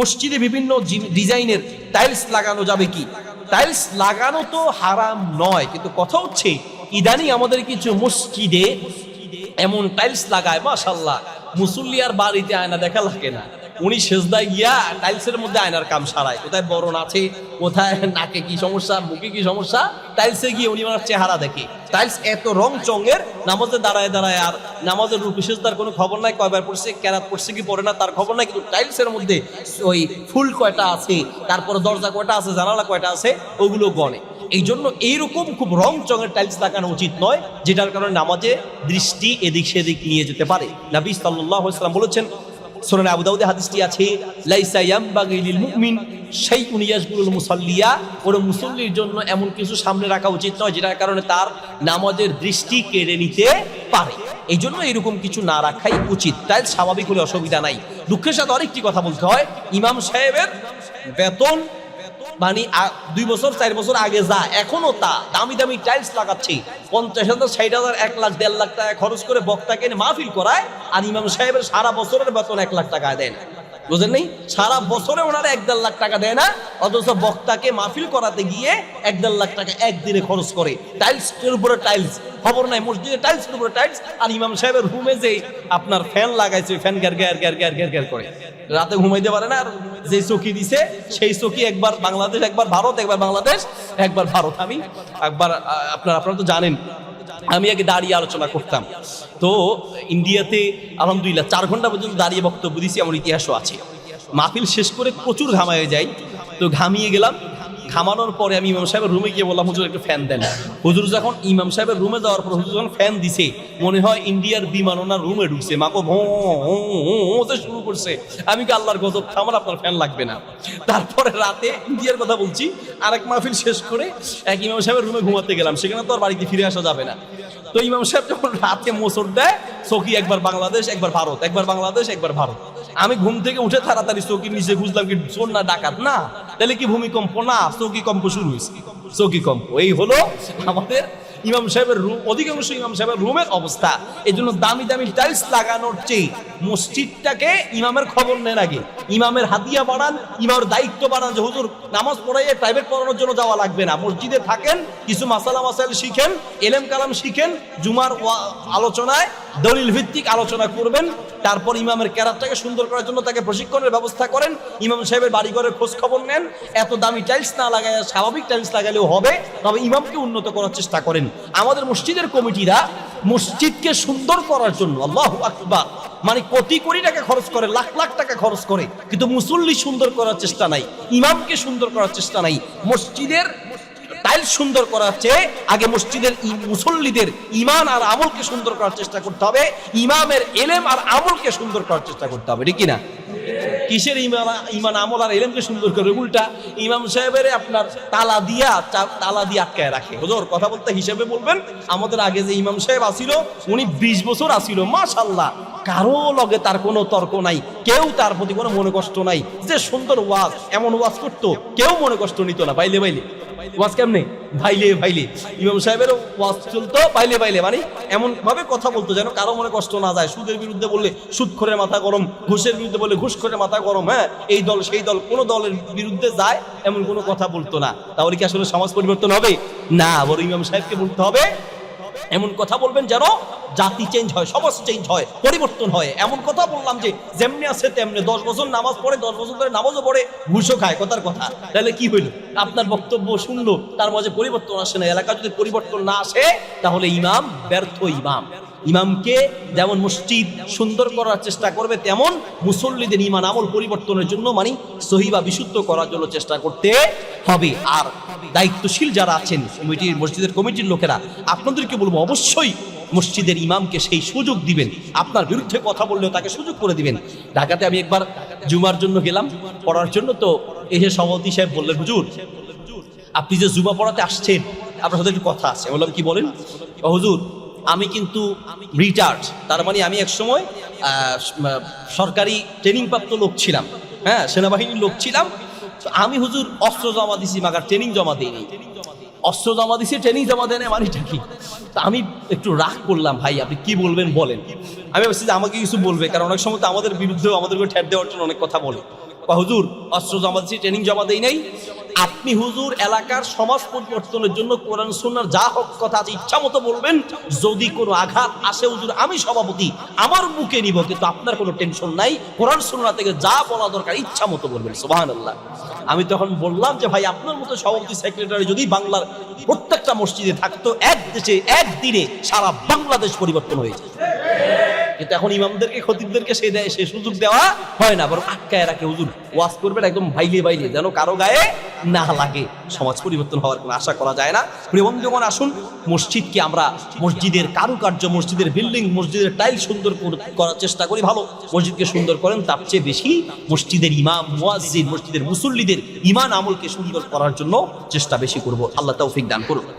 মসজিদে বিভিন্ন ডিজাইনের টাইলস লাগানো যাবে কি? টাইলস লাগানো তো হারাম নয়, কিন্তু কথা হচ্ছে ইদানি আমাদের কিছু মসজিদে এমন টাইলস লাগায় মাশাল্লাহ মুসল্লি আর বাড়িতে আয়না দেখা লাগে না। উনি সেজদায় গিয়া টাইলসের মধ্যে আয়নার কাম সারায়। কোথায় বরণ আছে কোথায় নাকে কি সমস্যা, মুখে কি সমস্যা? টাইলসে গিয়ে উনি ওনার চেহারা দেখে। টাইলস এত রং চঙের, নামাজে দাঁড়ায় দাঁড়ায় আর নামাজের রূপ বিশেষতার কোনো খবর নাই, কয়বার পড়ছে, কেরাত পড়ছে কি পড়ে না, তার খবর নাই, কিন্তু টাইলসের মধ্যে ওই ফুল কয়টা আছে, তারপরে দরজা কয়টা আছে, জানালা কয়টা আছে, ওগুলো গণে। এই জন্য এইরকম খুব রং চঙের টাইলস লাগানো উচিত নয়, যেটার কারণে নামাজে দৃষ্টি এদিক সেদিক নিয়ে যেতে পারে। নবী সাল্লাল্লাহু ইসলাম বলেছেন সুনান আবু দাউদে হাদিসটি আছে, লাইসা ইয়ামবাগি লিল মুমিন সেই ইয়াশগুলুল মুসল্লিয়া। কোন মুসল্লির জন্য এমন কিছু সামনে রাখা উচিত নয়, যেটার কারণে তার নামাজের দৃষ্টি কেড়ে নিতে পারে। এই জন্য এরকম কিছু না রাখাই উচিত। তাই স্বাভাবিক হলে অসুবিধা নাই। দুঃখের সাথে আরেকটি কথা বলতে হয়, ইমাম সাহেবের বেতন মানে দুই বছর, চার বছর আগে যা, এখনও তা। দামি দামি টাইলস লাগাচ্ছি। পঞ্চাশ হাজার, ষাট হাজার, এক লাখ, দেড় লাখ টাকা খরচ করে বক্তাকে মাহফিল করায়, আর ইমাম সাহেবের সারা বছরের বেতন এক লাখ টাকা দেয় না বুঝলেন নেই? সারা বছরে ওনারা এক দেড় লাখ টাকা দেয় না, অথচ বক্তাকে মাহফিল করাতে গিয়ে এক দেড় লাখ টাকা একদিনে খরচ করে। টাইলসের উপরে টাইলস, খবর নাই, মসজিদে টাইলসের উপরে টাইলস, আর ইমাম সাহেবের রুমে যে আপনার ফ্যান লাগাইছে, ফ্যান গ্যার গ্যার গ্যার গ্যার গ্যার গ্যার করে। রাতে ঘুমাইতে পারে না, আর যে চকি দিছে, সেই চকি একবার বাংলাদেশ, একবার ভারত, একবার বাংলাদেশ, একবার ভারত। আমি একবার আপনার, আপনারা তো জানেন আমি আগে দাঁড়িয়ে আলোচনা করতাম। তো ইন্ডিয়াতে আলহামদুলিল্লাহ চার ঘণ্টা পর্যন্ত দাঁড়িয়ে বক্তব্য দিছি আমার ইতিহাসও আছে। মাহফিল শেষ করে প্রচুর ঘামায় যাই, তো ঘামিয়ে গেলাম। ঘামানোর পরে আমি ইমাম সাহেবের রুমে গিয়ে বললাম হুজুর একটু ফ্যান দেন। হুজুর যখন ইমাম সাহেবের রুমে যাওয়ার পর হুজুর যখন ফ্যান দিছে মনে হয় ইন্ডিয়ার বিমান ওনার রুমে ঢুকছে। মাকো ভো ভো, ভো, হতে শুরু করছে। আমি কি আল্লাহর গজব আমার আপনার ফ্যান লাগবে না। তারপরে রাতে ইন্ডিয়ার কথা বলছি আরেক মাহফিল শেষ করে এক ইমাম সাহেবের রুমে ঘুমাতে গেলাম। সেখানে তো আর বাড়িতে ফিরে আসা যাবে না। তো ইমাম সাহেব যখন রাতে মোসর দেয় চকি একবার বাংলাদেশ একবার ভারত একবার বাংলাদেশ একবার ভারত। আমি ঘুম থেকে উঠে তাড়াতাড়ি চৌকির নিচে বুঝলাম কি চোর না ডাকাত? না। তাহলে কি ভূমিকম্প? না চৌকি কম্প শুরু হয়েছে। চৌকি কম্প এই হলো আমাদের ইমাম সাহেবের রুম, অধিকাংশ ইমাম সাহেবের রুমের অবস্থা। এই জন্য দামি দামি টাইলস লাগানোর চেয়ে মসজিদটাকে ইমামের খবর নেন আগে। ইমামের হাতিয়া বাড়ান, ইমামের দায়িত্ব বাড়ান যে, হুজুর, নামাজ পড়াইয়ে প্রাইভেট পড়ানোর জন্য যাওয়া লাগবে না। মসজিদে থাকেন, কিছু মাসালা মাসাইল শিখেন, এলেম কালাম শিখেন, জুমার আলোচনায় দলিল ভিত্তিক আলোচনা করবেন, তারপর ইমামের ক্যারাতটাকে সুন্দর করার জন্য তাকে প্রশিক্ষণের ব্যবস্থা করেন, ইমাম সাহেবের বাড়ি ঘরের খোঁজ খবর নেন, এত দামি টাইলস না লাগায় স্বাভাবিক টাইলস লাগালেও হবে, তবে ইমামকে উন্নত করার চেষ্টা করেন। আমাদের মসজিদের কমিটিরা মসজিদকে সুন্দর করার জন্য, আল্লাহ আকবার মানে কোটি কোটি টাকা খরচ করে, লাখ লাখ টাকা খরচ করে, কিন্তু মুসল্লি সুন্দর করার চেষ্টা নাই, ইমামকে সুন্দর করার চেষ্টা নাই, মসজিদের টাইল সুন্দর করার চেয়ে আগে মসজিদের মুসল্লিদের ইমান আর আমলকে সুন্দর করার চেষ্টা করতে হবে, ইমামের এলেম আর আমলকে সুন্দর করার চেষ্টা করতে হবে, ঠিক না কিসের ইমান আমল আর এলেমকে সুন্দর করে? উল্টা ইমাম সাহেবের আপনার তালা দিয়া তালা দিয়ে আটকায় রাখে। হুজুর, কথা বলতে হিসেবে বলবেন, আমাদের আগে যে ইমাম সাহেব আসিল, উনি বিশ বছর আসিল মাশাল্লাহ কারও লগে তার কোনো তর্ক নাই, কেউ তার প্রতি কোনো মনে কষ্ট নাই। যে সুন্দর ওয়াজ, এমন ওয়াজ করতো, কেউ মনে কষ্ট নিত না বাইলে বাইলে ওয়াজ কেমনে? ভাইলে ভাইলে। ইমাম সাহেবের ওয়াজ চলতো, ভাইলে ভাইলে। মানে এমন ভাবে কথা বলতো যেন কারও মনে কষ্ট না যায়। সুদের বিরুদ্ধে বললে সুদ করে মাথা গরম, ঘুষের বিরুদ্ধে বললে ঘুষ করে মাথা গরম হ্যাঁ? এই দল, সেই দল, কোনো দলের বিরুদ্ধে যায়, এমন কোনো কথা বলতো না। তাহলে কি আসলে সমাজ পরিবর্তন হবে? না বড় ইমাম সাহেবকে বলতে হবে এমন কথা বলবেন যেন জাতি চেঞ্জ হয়, সমাজ চেঞ্জ হয়, পরিবর্তন হয়। এমন কথা বললাম যে, যেমনি আছে তেমনি দশ বছর নামাজ পড়ে, দশ বছর ধরে নামাজও পড়ে, ঘুষও খায়, কথার কথা। তাহলে কি হইল? আপনার বক্তব্য শুনলো, তার মাঝে পরিবর্তন আসে না। এলাকা যদি পরিবর্তন না আসে, তাহলে ইমাম ব্যর্থ ইমাম। ইমামকে যেমন মসজিদ সুন্দর করার চেষ্টা করবে, তেমন মুসল্লিদের ইমান আমল পরিবর্তনের জন্য মানে সহি বা বিশুদ্ধ করার জন্য চেষ্টা করতে হবে। আর দায়িত্বশীল যারা আছেন, কমিটির, মসজিদের কমিটির লোকেরা, আপনাদেরকে বলব অবশ্যই মসজিদের ইমামকে সেই সুযোগ দিবেন। আপনার বিরুদ্ধে কথা বললেও তাকে সুযোগ করে দিবেন। ঢাকাতে আমি একবার জুমার জন্য গেলাম, পড়ার জন্য তো এসে সভাপতি সাহেব বললেন, হুজুর, আপনি যে জুমা পড়াতে আসছেন, আপনার সাথে একটু কথা আছে। বললাম, কি বলেন? "ও হুজুর আমি কিন্তু রিটার্ড তার মানে আমি এক সময় সরকারি ট্রেনিং প্রাপ্ত লোক ছিলাম। হ্যাঁ সেনাবাহিনীর লোক ছিলাম। আমি হুজুর অস্ত্র জমা দিছি, মাগার ট্রেনিং জমা দিইনি। অস্ত্র জমা দিছি ট্রেনিং জমা দেয় না মানেটা কি? তা আমি একটু রাগ করলাম, ভাই, আপনি কি বলবেন বলেন। আমি ভাবছি যে আমাকে কিছু বলবে, কারণ অনেক সময় তো আমাদের বিরুদ্ধেও আমাদেরকে ঠের দেওয়ার জন্য অনেক কথা বলে। বা হুজুর, অস্ত্র জমা দিচ্ছি ট্রেনিং জমা দেই নাই। আপনি হুজুর এলাকার সমাজ পরিবর্তনের জন্য কোরআন সুন্নার যা হক কথা আছে ইচ্ছা মতো বলবেন। যদি কোনো আঘাত আসে, হুজুর, আমি সভাপতি, আমার বুকে নিব, কিন্তু আপনার কোনো টেনশন নাই। কোরআন সুন্না থেকে যা বলা দরকার ইচ্ছা মতো বলবেন, সুবহানাল্লাহ। আমি তখন বললাম যে, ভাই, আপনার মতো সভাপতি, সেক্রেটারি যদি বাংলার প্রত্যেকটা মসজিদে থাকতো, এক দেশে একদিনে সারা বাংলাদেশ পরিবর্তন হয়েছে কিন্তু এখন ইমামদেরকে, খতিবদেরকে সে দেয়, সে সুযোগ দেওয়া হয় না, বরং আটকায় রাখে, হুজুর। ওয়াজ করবেন একদম ভাইলে বাইলে যেন কারও গায়ে না লাগে। সমাজ পরিবর্তন হওয়ার কোনো আশা করা যায় না। প্রিয় বন্ধুগণ, আসুন মসজিদকে আমরা মসজিদের কারুকার্য, মসজিদের বিল্ডিং মসজিদের টাইল সুন্দর কর- করার চেষ্টা করি। ভালো, মসজিদকে সুন্দর করেন, তার চেয়ে বেশি মসজিদের ইমাম, মুয়াজ্জিন, মসজিদের মুসল্লিদের ইমান আমলকে সুন্দর করার জন্য চেষ্টা বেশি করব। আল্লাহ তৌফিক দান করুন।